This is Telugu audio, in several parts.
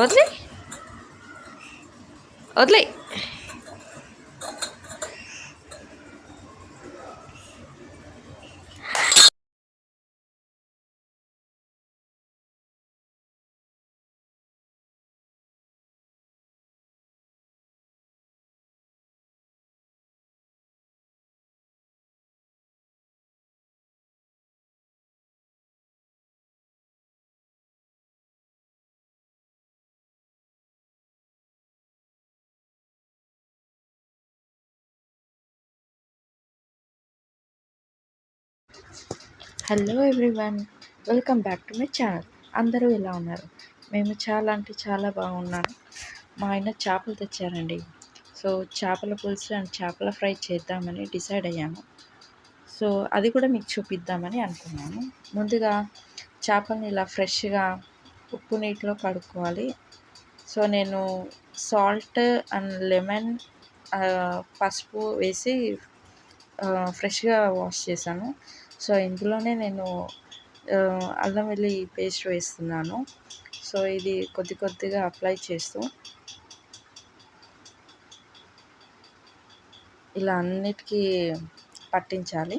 వదిలే వదిలే hello everyone welcome back to my channel అందరూ ఎలా ఉన్నారు? మేము చాలా అంటే చాలా బాగున్నాను మా ఆయన చేపలు తెచ్చారండి. సో చేపల పులుసు అండ్ చేపల ఫ్రై చేద్దామని డిసైడ్ అయ్యాను సో అది కూడా మీకు చూపిద్దామని అనుకున్నాను ముందుగా చేపల్ని ఇలా ఫ్రెష్గా ఉప్పు నీటిలో కడుక్కోవాలి. సో నేను సాల్ట్ అండ్ లెమన్ పసుపు వేసి ఫ్రెష్గా వాష్ చేశాను. సో ఇందులోనే నేను అల్లం వెల్లి పేస్ట్ వేస్తున్నాను. సో ఇది కొద్ది కొద్దిగా అప్లై చేస్తూ ఇలా అన్నిటికీ పట్టించాలి.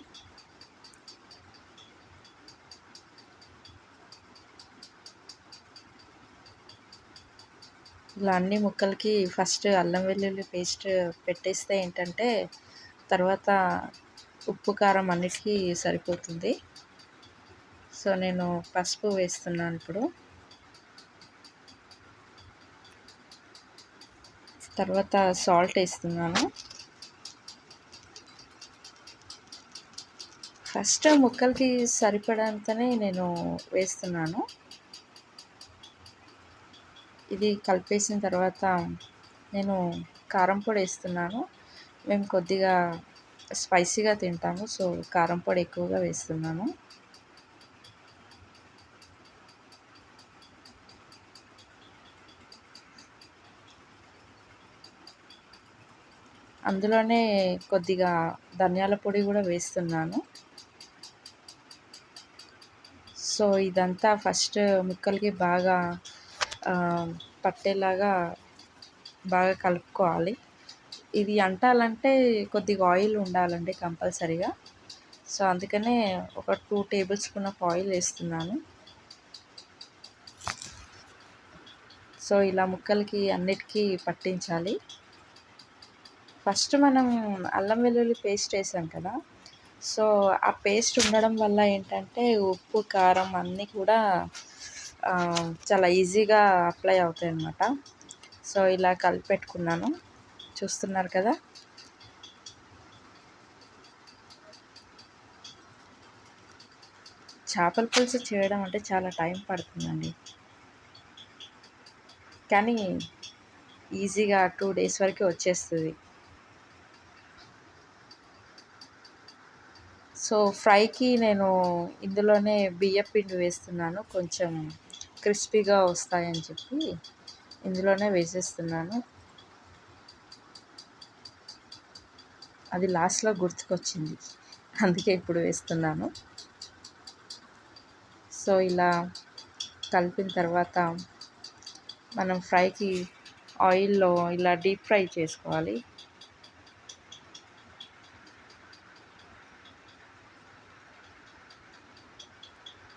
ఇలా అన్ని ముక్కలకి ఫస్ట్ అల్లం వెల్లుల్లి పేస్ట్ పెట్టేస్తే ఏంటంటే తర్వాత ఉప్పు కారం అన్నిటికీ సరిపోతుంది. సో నేను పసుపు వేస్తున్నాను ఇప్పుడు. తర్వాత సాల్ట్ వేస్తున్నాను. ఫస్ట్ ముక్కలకి సరిపడంతనే నేను వేస్తున్నాను. ఇది కలిపేసిన తర్వాత నేను కారం పొడి వేస్తున్నాను. మేము కొద్దిగా స్పైసీగా తింటాము. సో కారం పొడి ఎక్కువగా వేస్తున్నాను. అందులోనే కొద్దిగా ధనియాల పొడి కూడా వేస్తున్నాను. సో ఇదంతా ఫస్ట్ ముక్కలకి బాగా పట్టేలాగా బాగా కలుపుకోవాలి. ఇది అంటాలంటే కొద్దిగా ఆయిల్ ఉండాలండి కంపల్సరీగా. సో అందుకనే ఒక two table spoon of oil వేస్తున్నాను. సో ఇలా ముక్కలకి అన్నిటికీ పట్టించాలి. ఫస్ట్ మనం అల్లం వెల్లుల్లి పేస్ట్ వేసాం కదా. సో ఆ పేస్ట్ ఉండడం వల్ల ఏంటంటే ఉప్పు కారం అన్నీ కూడా చాలా ఈజీగా అప్లై అవుతాయి అన్నమాట సో ఇలా కలిపి పెట్టుకున్నాను చూస్తున్నారు కదా. చేపల పులుసు చేయడం అంటే చాలా టైం పడుతుందండి. కానీ ఈజీగా టూ డేస్ వరకు వచ్చేస్తుంది. సో ఫ్రైకి నేను ఇందులోనే బియ్య పిండి వేస్తున్నాను. కొంచెం క్రిస్పీగా వస్తాయని చెప్పి ఇందులోనే వేసేస్తున్నాను. అది లాస్ట్లో గుర్తుకొచ్చింది. అందుకే ఇప్పుడు వేస్తున్నాను. సో ఇలా కలిపిన తర్వాత మనం ఫ్రైకి ఆయిల్లో ఇలా డీప్ ఫ్రై చేసుకోవాలి.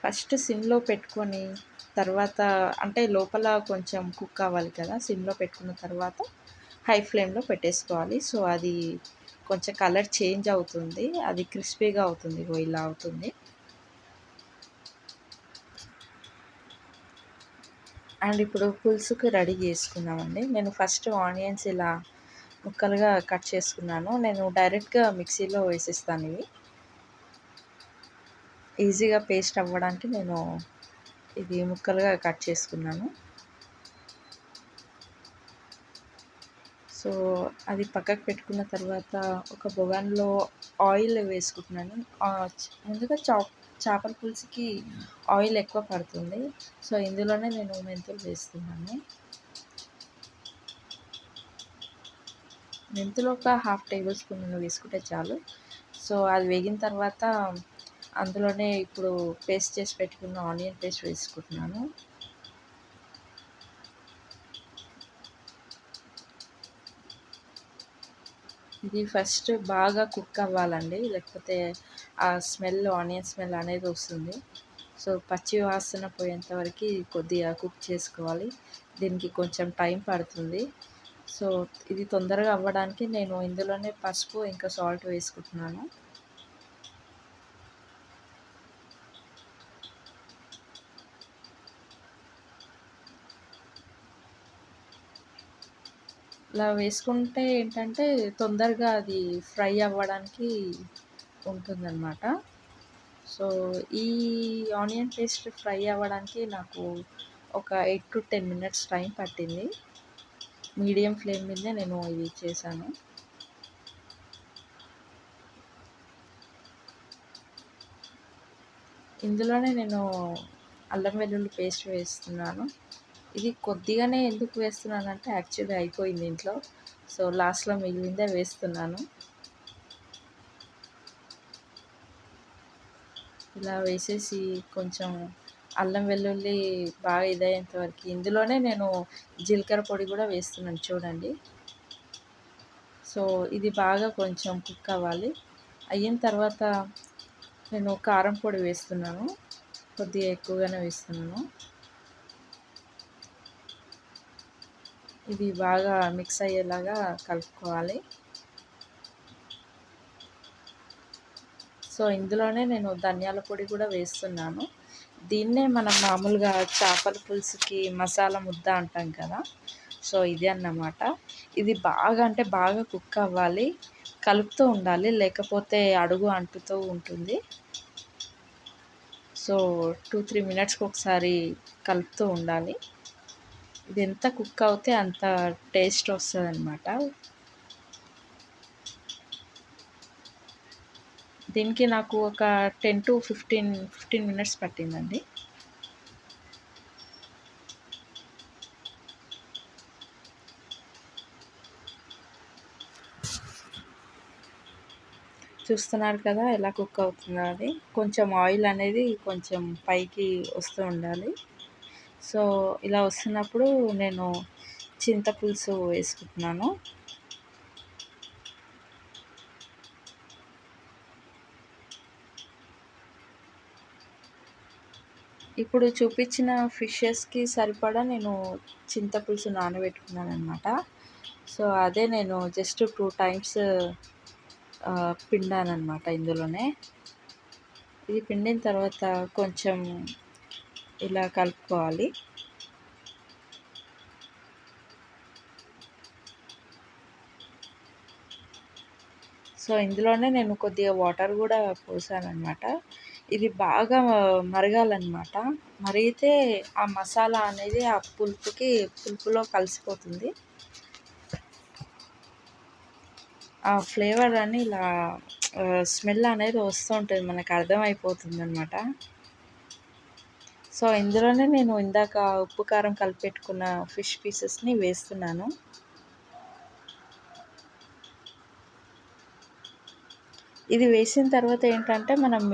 ఫస్ట్ సిమ్లో పెట్టుకొని తర్వాత అంటే లోపల కొంచెం కుక్ అవ్వాలి కదా సిమ్లో పెట్టుకున్న తర్వాత హై ఫ్లేమ్లో పెట్టేసుకోవాలి. సో అది కొంచెం కలర్ చేంజ్ అవుతుంది. అది క్రిస్పీగా అవుతుంది. ఇలా అవుతుంది. అండ్ ఇప్పుడు పులుసుకు రెడీ చేసుకుందామండి. నేను ఫస్ట్ ఆనియన్స్ ఇలా ముక్కలుగా కట్ చేసుకున్నాను. నేను డైరెక్ట్గా మిక్సీలో వేసేస్తాను ఇవి. ఈజీగా పేస్ట్ అవ్వడానికి నేను ఇది ముక్కలుగా కట్ చేసుకున్నాను. సో అది పక్కకు పెట్టుకున్న తర్వాత ఒక బొగాన్లో ఆయిల్ వేసుకుంటున్నాను. ముందుగా చా చేపల పులుసుకి ఆయిల్ ఎక్కువ పడుతుంది. సో ఇందులోనే నేను మెంతులు వేస్తున్నాను. మెంతులు ఒక హాఫ్ టేబుల్ స్పూన్ వేసుకుంటే చాలు. సో అది వేగిన తర్వాత అందులోనే ఇప్పుడు పేస్ట్ చేసి పెట్టుకున్న ఆనియన్ పేస్ట్ వేసుకుంటున్నాను. ఇది ఫస్ట్ బాగా కుక్ అవ్వాలండి. లేకపోతే ఆ స్మెల్ ఆనియన్ స్మెల్ అనేది వస్తుంది. సో పచ్చి వాసన పోయేంత వరకు కొద్దిగా కుక్ చేసుకోవాలి. దీనికి కొంచెం టైం పడుతుంది. సో ఇది తొందరగా అవ్వడానికి నేను ఇందులోనే పసుపు ఇంకా సాల్ట్ వేసుకుంటున్నాను. అలా వేసుకుంటే ఏంటంటే తొందరగా అది ఫ్రై అవ్వడానికి ఉంటుందన్నమాట. సో ఈ ఆనియన్ పేస్ట్ ఫ్రై అవ్వడానికి నాకు ఒక eight to ten minutes time పట్టింది. మీడియం ఫ్లేమ్ మీదే నేను ఇది చేశాను. ఇందులోనే నేను అల్లం వెల్లుల్లి పేస్ట్ వేస్తున్నాను. ఇది కొద్దిగానే ఎందుకు వేస్తున్నానంటే యాక్చువల్లీ అయిపోయింది ఇంట్లో. సో లాస్ట్లో మిగిలిందే వేస్తున్నాను. ఇలా వేసేసి కొంచెం అల్లం వెల్లుల్లి బాగా ఇదయ్యేంత వరకు. ఇందులోనే నేను జీలకర్ర పొడి కూడా వేస్తున్నాను చూడండి. సో ఇది బాగా కొంచెం కుక్ అవ్వాలి. అయిన తర్వాత నేను కారం పొడి వేస్తున్నాను. కొద్దిగా ఎక్కువగానే వేస్తున్నాను. ఇది బాగా మిక్స్ అయ్యేలాగా కలుపుకోవాలి. సో ఇందులోనే నేను ధనియాల పొడి కూడా వేస్తున్నాను. దీన్నే మనం మామూలుగా చేపల పులుసుకి మసాలా ముద్ద అంటాం కదా. సో ఇది అన్నమాట. ఇది బాగా అంటే బాగా కుక్ అవ్వాలి కలుపుతూ ఉండాలి లేకపోతే అడుగు అంటుతూ ఉంటుంది. సో టూ త్రీ మినిట్స్కి ఒకసారి కలుపుతూ ఉండాలి. ఇది ఎంత కుక్ అవుతే అంత టేస్ట్ వస్తుంది అనమాట దీనికి నాకు ఒక ten to fifteen fifteen minutes పట్టిందండి. చూస్తున్నారు కదా ఎలా కుక్ అవుతుందో అది. కొంచెం ఆయిల్ అనేది కొంచెం పైకి వస్తూ ఉండాలి. సో ఇలా వస్తున్నప్పుడు నేను చింతపులుసు వేసుకుంటున్నాను. ఇప్పుడు చూపించిన ఫిషెస్కి సరిపడా నేను చింతపులుసు నానబెట్టుకున్నాను అనమాట సో అదే నేను జస్ట్ టూ టైమ్స్ పిండాను అనమాట ఇందులోనే. ఇది పిండిన తర్వాత కొంచెం ఇలా కలుపుకోవాలి. సో ఇందులోనే నేను కొద్దిగా వాటర్ కూడా పోసాను అనమాట ఇది బాగా మరగాలన్నమాట. మరిగితే ఆ మసాలా అనేది ఆ పులుపుకి పులుపులో కలిసిపోతుంది. ఆ ఫ్లేవర్ అని ఇలా స్మెల్ అనేది వస్తూ ఉంటుంది. మనకు అర్థమైపోతుంది అనమాట సో ఇందులోనే నేను ఇందాక ఉప్పు కారం కలిపెట్టుకున్న ఫిష్ పీసెస్ని వేస్తున్నాను. ఇది వేసిన తర్వాత ఏంటంటే మనం